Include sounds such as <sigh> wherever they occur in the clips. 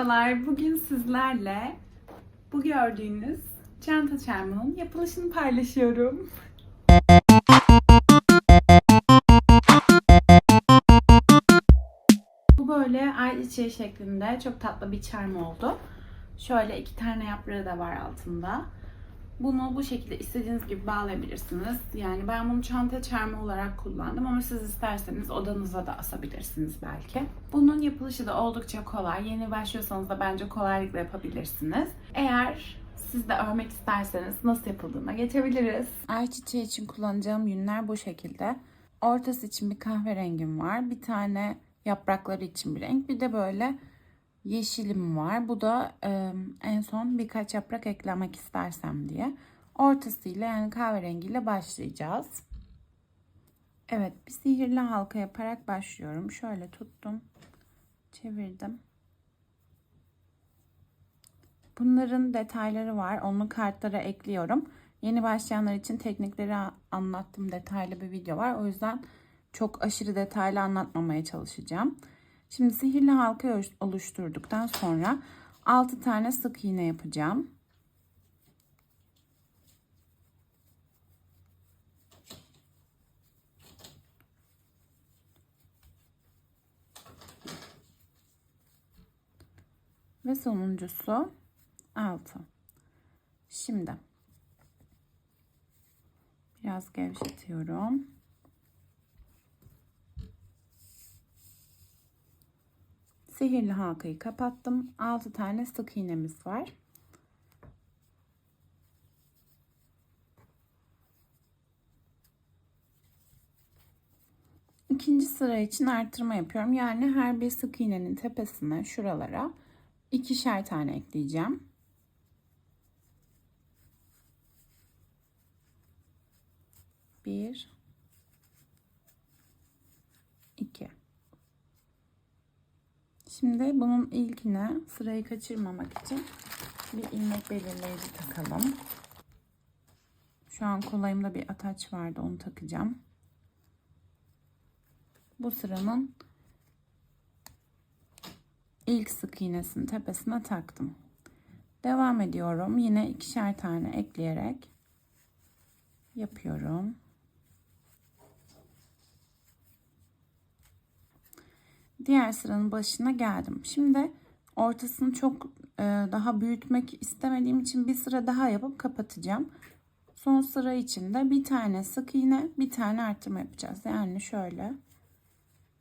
Merhabalar, bugün sizlerle bu gördüğünüz çanta çarmının yapılışını paylaşıyorum. Bu böyle ay çiçeği şeklinde çok tatlı bir çarm oldu. Şöyle iki tane yaprağı da var altında. Bunu bu şekilde istediğiniz gibi bağlayabilirsiniz. Yani ben bunu çanta çarmı olarak kullandım ama siz isterseniz odanıza da asabilirsiniz belki. Bunun yapılışı da oldukça kolay. Yeni başlıyorsanız da bence kolaylıkla yapabilirsiniz. Eğer siz de örmek isterseniz nasıl yapıldığına geçebiliriz. Ayçiçeği için kullanacağım yünler bu şekilde. Ortası için bir kahverengim var. Bir tane yaprakları için bir renk. Bir de böyle yeşilim var. Bu da e, en son birkaç yaprak eklemek istersem diye. Ortasıyla yani kahverengiyle başlayacağız. Evet bir sihirli halka yaparak başlıyorum. Şöyle tuttum. Çevirdim. Bunların detayları var. Onu kartlara ekliyorum. Yeni başlayanlar için teknikleri anlattığım detaylı bir video var. O yüzden çok aşırı detaylı anlatmamaya çalışacağım. Şimdi sihirli halka oluşturduktan sonra 6 tane sık iğne yapacağım. Ve sonuncusu 6. Şimdi biraz gevşetiyorum. Sihirli halkayı kapattım. 6 tane sık iğnemiz var. İkinci sıra için artırma yapıyorum. Yani her bir sık iğnenin tepesine şuralara ikişer tane ekleyeceğim. Bir, iki. Şimdi bunun ilkine sırayı kaçırmamak için bir ilmek belirleyici takalım. Şu an kolayımda bir ataç vardı onu takacağım. Bu sıranın ilk sık iğnesinin tepesine taktım. Devam ediyorum. Yine ikişer tane ekleyerek yapıyorum. Diğer sıranın başına geldim. Şimdi ortasını çok e, daha büyütmek istemediğim için bir sıra daha yapıp kapatacağım. Son sıra için de bir tane sık iğne, bir tane artırma yapacağız. Yani şöyle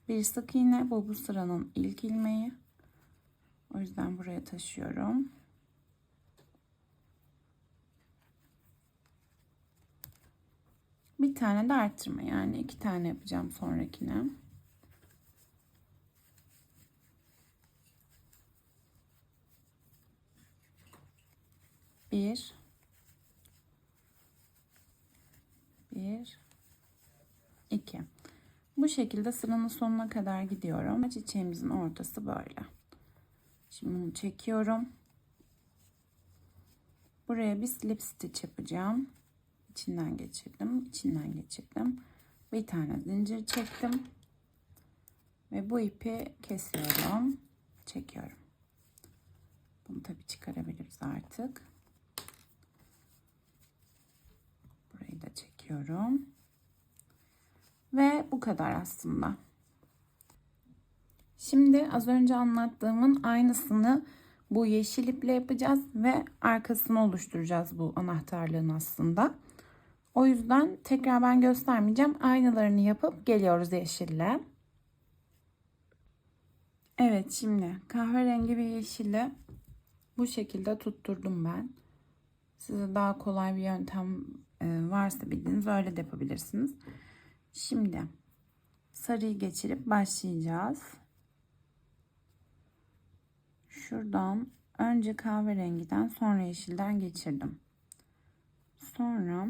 bir sık iğne bu bu sıranın ilk ilmeği. O yüzden buraya taşıyorum. Bir tane de arttırma yani iki tane yapacağım sonrakine. Bir. Bir. iki. Bu şekilde sıranın sonuna kadar gidiyorum. Çiçeğimizin ortası böyle. Şimdi bunu çekiyorum. Buraya bir slip stitch yapacağım. İçinden geçirdim. içinden geçirdim. Bir tane zincir çektim. Ve bu ipi kesiyorum. Çekiyorum. Bunu tabi çıkarabiliriz artık. Da çekiyorum. Ve bu kadar aslında. Şimdi az önce anlattığımın aynısını bu yeşil iple yapacağız ve arkasını oluşturacağız bu anahtarlığın aslında. O yüzden tekrar ben göstermeyeceğim. Aynılarını yapıp geliyoruz yeşille. Evet şimdi kahverengi ve yeşili bu şekilde tutturdum ben. Size daha kolay bir yöntem varsa bildiğiniz öyle de yapabilirsiniz. Şimdi sarıyı geçirip başlayacağız. Şuradan önce kahverengiden sonra yeşilden geçirdim. Sonra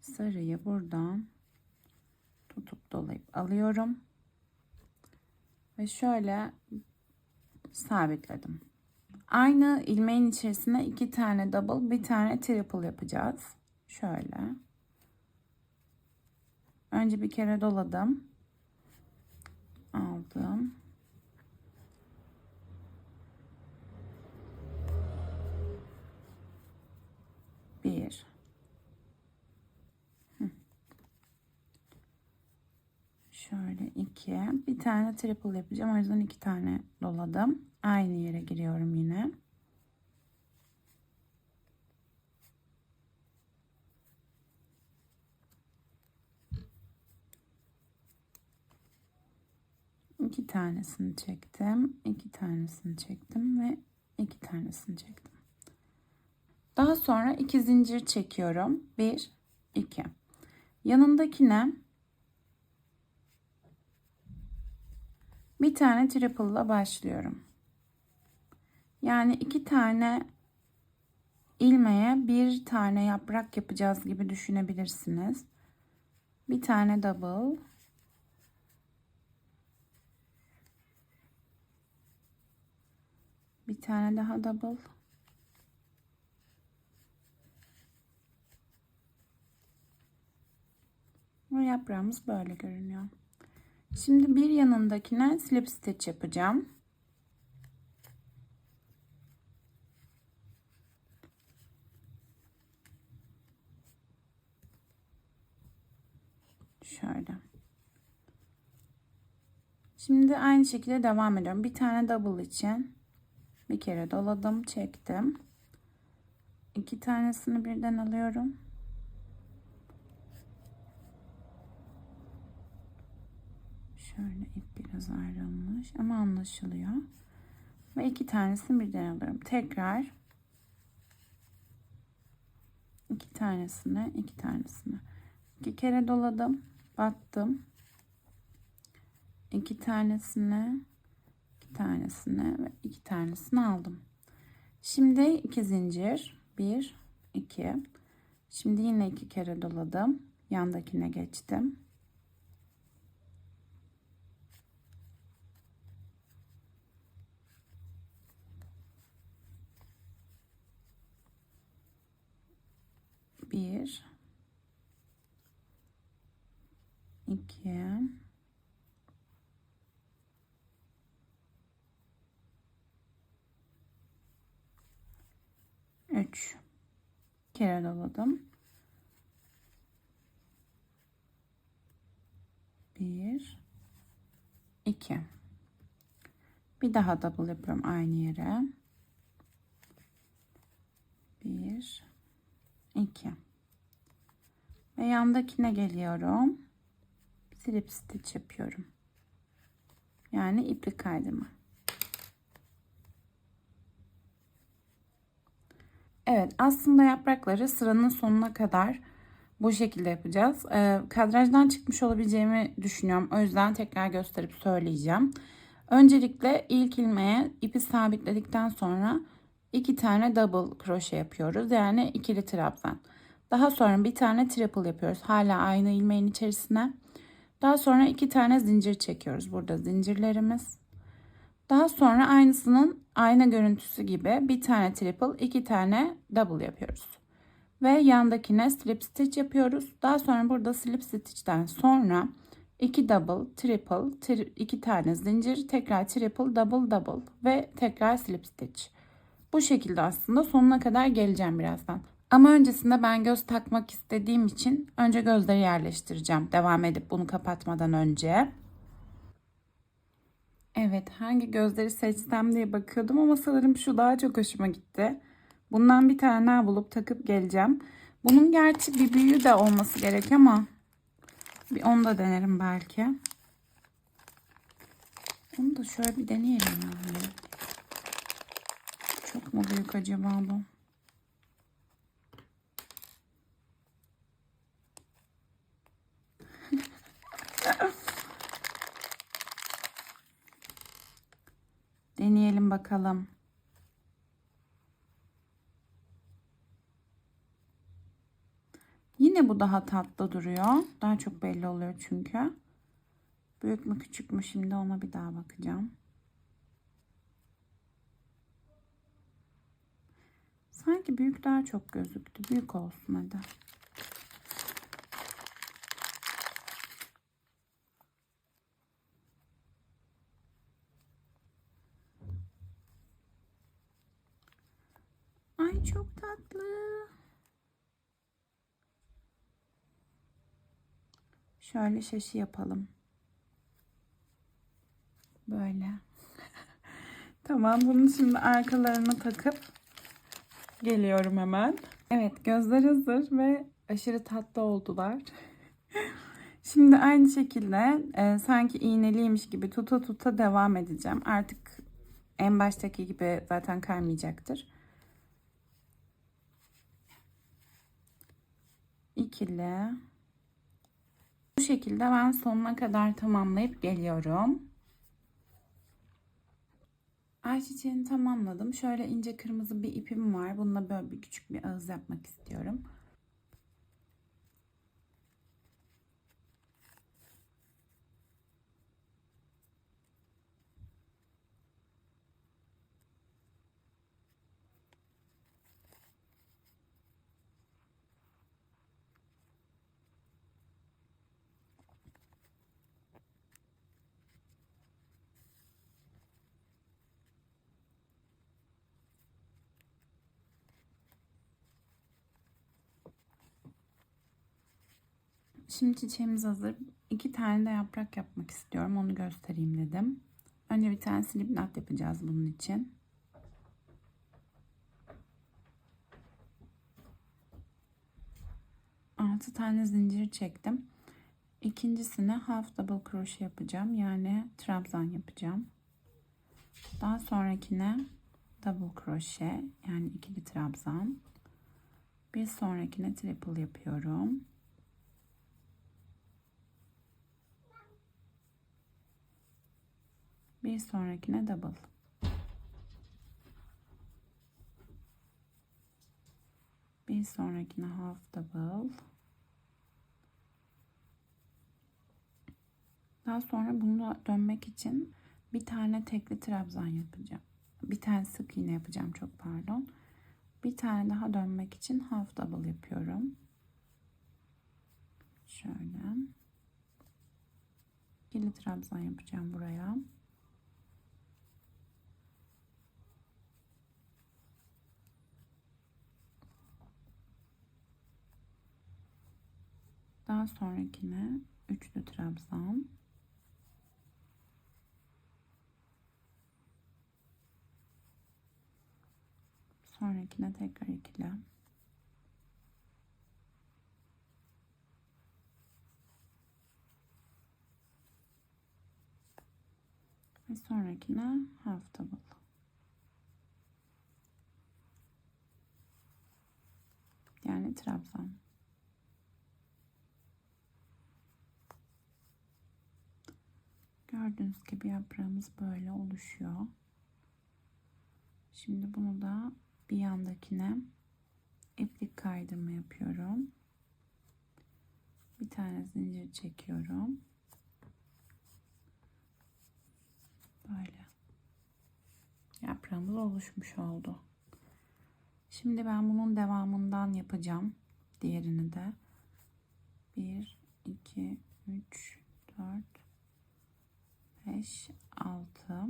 sarıyı buradan tutup dolayıp alıyorum. Ve şöyle sabitledim. Aynı ilmeğin içerisine iki tane double, bir tane triple yapacağız. Şöyle. Önce bir kere doladım. Aldım. Bir. Şöyle iki. Bir tane triple yapacağım. O yüzden iki tane doladım. Aynı yere giriyorum yine. İki tanesini çektim. iki tanesini çektim ve iki tanesini çektim. Daha sonra iki zincir çekiyorum. Bir, iki. Yanındakine bir tane triple ile başlıyorum. Yani iki tane ilmeğe bir tane yaprak yapacağız gibi düşünebilirsiniz. Bir tane double. Bir tane daha double. Ve yaprağımız böyle görünüyor. Şimdi bir yanındakine slip stitch yapacağım. Şöyle. Şimdi aynı şekilde devam ediyorum. Bir tane double için bir kere doladım, çektim. İki tanesini birden alıyorum. Şöyle ip biraz ayrılmış ama anlaşılıyor. Ve iki tanesini birden alıyorum. Tekrar iki tanesini, iki tanesini. iki kere doladım, battım. iki tanesini, iki tanesini ve iki tanesini aldım. Şimdi iki zincir, bir, iki. Şimdi yine iki kere doladım. Yandakine geçtim. bir iki üç. Kere doladım. Bir. İki. Bir daha double yapıyorum aynı yere. Bir. 2 ve yandakine geliyorum slip stitch yapıyorum yani iplik kaydırma Evet aslında yaprakları sıranın sonuna kadar bu şekilde yapacağız. Ee, kadrajdan çıkmış olabileceğimi düşünüyorum. O yüzden tekrar gösterip söyleyeceğim. Öncelikle ilk ilmeğe ipi sabitledikten sonra iki tane double kroşe yapıyoruz. Yani ikili trabzan. Daha sonra bir tane triple yapıyoruz. Hala aynı ilmeğin içerisine. Daha sonra iki tane zincir çekiyoruz. Burada zincirlerimiz. Daha sonra aynısının ayna görüntüsü gibi bir tane triple, iki tane double yapıyoruz. Ve yandakine slip stitch yapıyoruz. Daha sonra burada slip stitch'ten sonra iki double, triple, tri iki tane zincir, tekrar triple, double, double ve tekrar slip stitch. Bu şekilde aslında sonuna kadar geleceğim birazdan. Ama öncesinde ben göz takmak istediğim için önce gözleri yerleştireceğim. Devam edip bunu kapatmadan önce. Evet hangi gözleri seçsem diye bakıyordum ama sanırım şu daha çok hoşuma gitti. Bundan bir tane daha bulup takıp geleceğim. Bunun gerçi bir büyüğü de olması gerek ama bir onu da denerim belki. Onu da şöyle bir deneyelim yani. Çok mu büyük acaba bu? Deneyelim bakalım. Yine bu daha tatlı duruyor. Daha çok belli oluyor çünkü. Büyük mü küçük mü şimdi ona bir daha bakacağım. Sanki büyük daha çok gözüktü. Büyük olsun hadi. Ay çok tatlı. Şöyle şaşı yapalım. Böyle. <laughs> tamam bunu şimdi arkalarına takıp geliyorum hemen. Evet gözler hazır ve aşırı tatlı oldular. <laughs> Şimdi aynı şekilde e, sanki iğneliymiş gibi tuta tuta devam edeceğim. Artık en baştaki gibi zaten kaymayacaktır. İkili. Şekilde ben sonuna kadar tamamlayıp geliyorum. Ayçiçeğini tamamladım. Şöyle ince kırmızı bir ipim var. Bununla böyle bir küçük bir ağız yapmak istiyorum. Şimdi çiçeğimiz hazır. İki tane de yaprak yapmak istiyorum. Onu göstereyim dedim. Önce bir tane slip knot yapacağız bunun için. Altı tane zincir çektim. İkincisine half double crochet yapacağım. Yani trabzan yapacağım. Daha sonrakine double crochet yani ikili trabzan. Bir sonrakine triple yapıyorum. Bir sonrakine double. Bir sonrakine half double. Daha sonra bunu dönmek için bir tane tekli trabzan yapacağım. Bir tane sık iğne yapacağım çok pardon. Bir tane daha dönmek için half double yapıyorum. Şöyle. İkili trabzan yapacağım buraya. Daha sonrakine üçlü trabzan. Sonrakine tekrar ikili. Ve sonrakine half double. Yani trabzan. Gördüğünüz gibi yaprağımız böyle oluşuyor. Şimdi bunu da bir yandakine iplik kaydırma yapıyorum. Bir tane zincir çekiyorum. Böyle. Yaprağımız oluşmuş oldu. Şimdi ben bunun devamından yapacağım. Diğerini de. 1, 2, 3, 4, 5, 6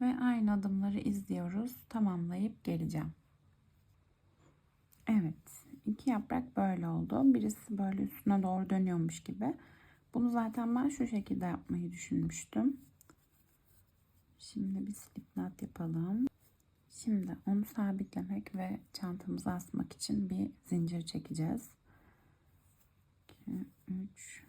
ve aynı adımları izliyoruz. Tamamlayıp geleceğim. Evet. iki yaprak böyle oldu. Birisi böyle üstüne doğru dönüyormuş gibi. Bunu zaten ben şu şekilde yapmayı düşünmüştüm. Şimdi bir slip knot yapalım. Şimdi onu sabitlemek ve çantamızı asmak için bir zincir çekeceğiz. 2, 3,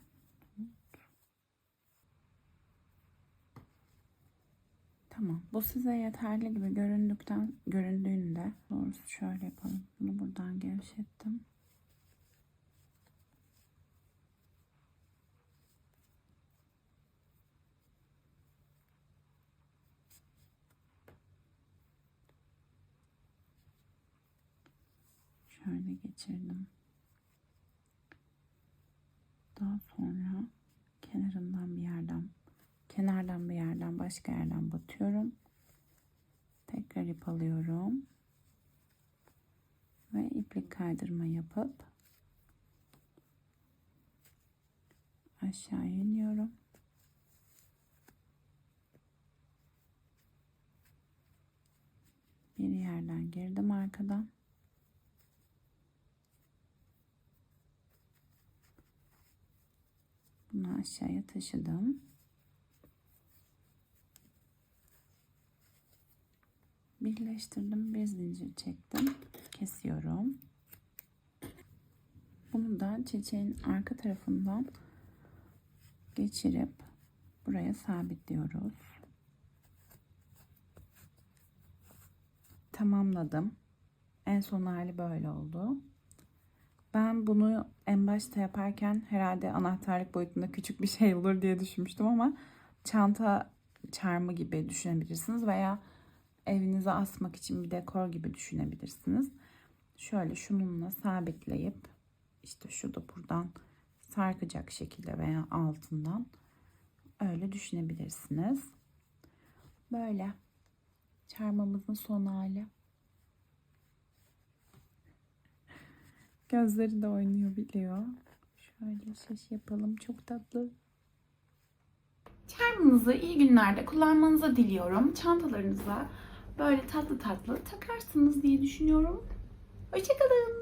Tamam. Bu size yeterli gibi göründükten göründüğünde doğrusu şöyle yapalım. Bunu buradan gevşettim. Şöyle geçirdim. Daha sonra kenarından bir yerden kenardan bir yerden başka yerden batıyorum. Tekrar ip alıyorum. Ve iplik kaydırma yapıp aşağı iniyorum. Bir yerden girdim arkadan. Bunu aşağıya taşıdım. Birleştirdim. Bir zincir çektim. Kesiyorum. Bunu da çiçeğin arka tarafından geçirip buraya sabitliyoruz. Tamamladım. En son hali böyle oldu. Ben bunu en başta yaparken herhalde anahtarlık boyutunda küçük bir şey olur diye düşünmüştüm ama çanta çarmı gibi düşünebilirsiniz veya evinize asmak için bir dekor gibi düşünebilirsiniz. Şöyle şununla sabitleyip işte şu da buradan sarkacak şekilde veya altından öyle düşünebilirsiniz. Böyle çarmımızın son hali. Gözleri de oynuyor biliyor. Şöyle şiş yapalım. Çok tatlı. Charm'ınızı iyi günlerde kullanmanızı diliyorum. Çantalarınıza böyle tatlı tatlı takarsınız diye düşünüyorum. Hoşçakalın.